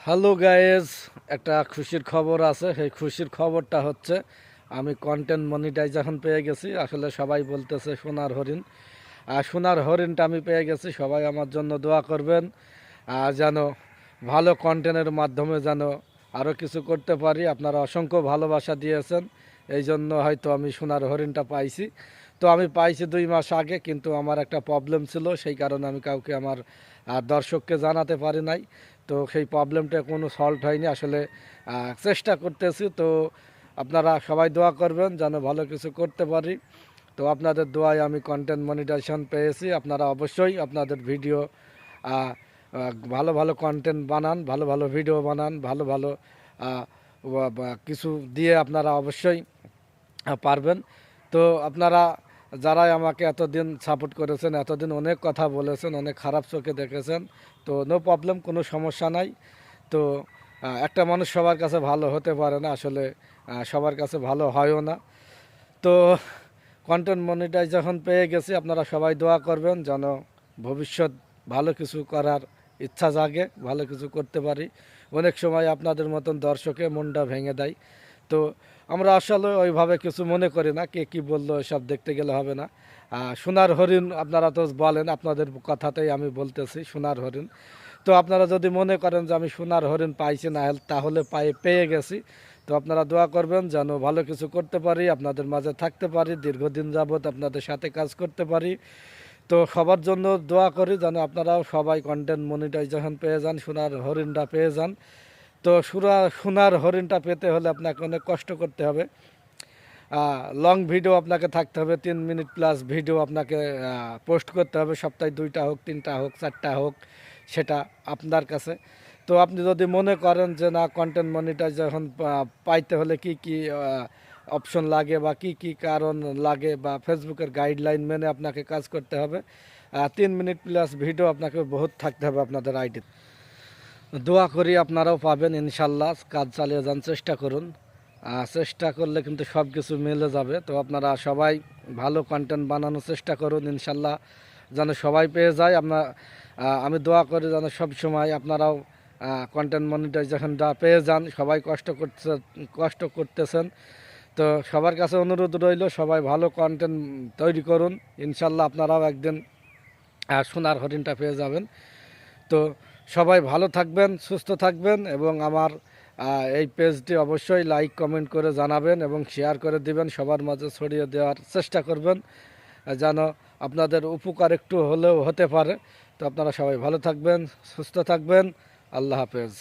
Hello guys একটা খুশির খবর আছে। সেই খুশির খবরটা হচ্ছে, আমি কন্টেন্ট মনিটাইজেশন পেয়ে গেছি। আসলে সবাই বলতেছে সোনার হরিণ। আর সোনার হরিণটা আমি পেয়ে গেছি। সবাই আমার জন্য দোয়া করবেন। আর যেন ভালো কন্টেন্টের মাধ্যমে যেন আরও কিছু করতে পারি। আপনারা অসংখ্য ভালোবাসা দিয়েছেন। এই জন্য হয়তো আমি সোনার হরিণটা পাইছি। তো আমি পাইছি দুই মাস আগে, কিন্তু আমার একটা প্রবলেম ছিল, সেই কারণে আমি কাউকে আমার দর্শককে জানাতে পারি নাই। তো সেই প্রবলেমটা কোনো সলভ হয়নি। আসলে চেষ্টা করতেছি। তো আপনারা সবাই দোয়া করবেন যেন ভালো কিছু করতে পারি। তো আপনাদের দোয়ায় আমি কন্টেন্ট মনিটাইজেশন পেয়েছি। আপনারা অবশ্যই আপনাদের ভিডিও ভালো ভালো কন্টেন্ট বানান, ভালো ভালো ভিডিও বানান, ভালো ভালো কিছু দিয়ে আপনারা অবশ্যই পারবেন। তো আপনারা যারাই আমাকে এতদিন সাপোর্ট করেছেন, এতদিন অনেক কথা বলেছেন, অনেক খারাপ চোখে দেখেছেন, তো নো প্রবলেম কোনো সমস্যা নাই। তো একটা মানুষ সবার কাছে ভালো হতে পারে না, আসলে সবার কাছে ভালো হয়ও না। তো কন্টেন্ট মনিটাইজ যখন পেয়ে গেছি, আপনারা সবাই দোয়া করবেন যেন ভবিষ্যৎ ভালো কিছু করার ইচ্ছা জাগে, ভালো কিছু করতে পারি। অনেক সময় আপনাদের মতন দর্শকে মনটা ভেঙে দেয়। তো আমরা আসলে ওইভাবে কিছু মনে করি না, কে কি বলল সব দেখতে গেলে হবে না। সোনার হরিণ আপনারা তো বলেন, আপনাদের কথাতেই আমি বলতেছি, সোনার হরিণ। তো আপনারা যদি মনে করেন যে আমি সোনার হরিণ পাইছি না তাহলে পায়ে পেয়ে গেছি। তো আপনারা দোয়া করবেন যেন ভালো কিছু করতে পারি, আপনাদের মাঝে থাকতে পারি, দীর্ঘদিন যাবৎ আপনাদের সাথে কাজ করতে পারি। তো সবার জন্য দোয়া করি যেন আপনারাও সবাই কন্টেন্ট মনিটাইজেশন পেয়ে যান, সোনার হরিণটা পেয়ে যান। তো সুরা সোনার হরিণটা পেতে হলে আপনাকে অনেক কষ্ট করতে হবে। লং ভিডিও আপনাকে থাকতে হবে, তিন মিনিট প্লাস ভিডিও আপনাকে পোস্ট করতে হবে। সপ্তাহে দুইটা হোক, তিনটা হোক, চারটা হোক, সেটা আপনার কাছে। তো আপনি যদি মনে করেন যে না কন্টেন্ট মনিটাইজ যখন পাইতে হলে কি কি অপশন লাগে বা কি কি কারণ লাগে বা ফেসবুকের গাইডলাইন মেনে আপনাকে কাজ করতে হবে। তিন মিনিট প্লাস ভিডিও আপনাকে বহুত থাকতে হবে আপনাদের আইডি দোয়া করি আপনারাও পাবেন, ইনশাল্লাহ কাজ চালিয়ে যান, চেষ্টা করুন। চেষ্টা করলে কিন্তু সব কিছু মিলে যাবে। তো আপনারা সবাই ভালো কন্টেন্ট বানানোর চেষ্টা করুন, ইনশাল্লাহ যেন সবাই পেয়ে যায়। আপনার আমি দোয়া করি যেন সব সময় আপনারাও কন্টেন্ট মনিটাইজেশনটা পেয়ে যান, সবাই কষ্ট করতে কষ্ট করতেছেন। তো সবার কাছে অনুরোধ রইল, সবাই ভালো কন্টেন্ট তৈরি করুন। ইনশাল্লাহ আপনারাও একদিন সোনার হরিণটা পেয়ে যাবেন। তো সবাই ভালো থাকবেন, সুস্থ থাকবেন এবং আমার এই পেজটি অবশ্যই লাইক কমেন্ট করে জানাবেন এবং শেয়ার করে দিবেন। সবার মাঝে ছড়িয়ে দেওয়ার চেষ্টা করবেন যেন আপনাদের উপকার একটু হলেও হতে পারে। তো আপনারা সবাই ভালো থাকবেন, সুস্থ থাকবেন। আল্লাহ হাফেজ।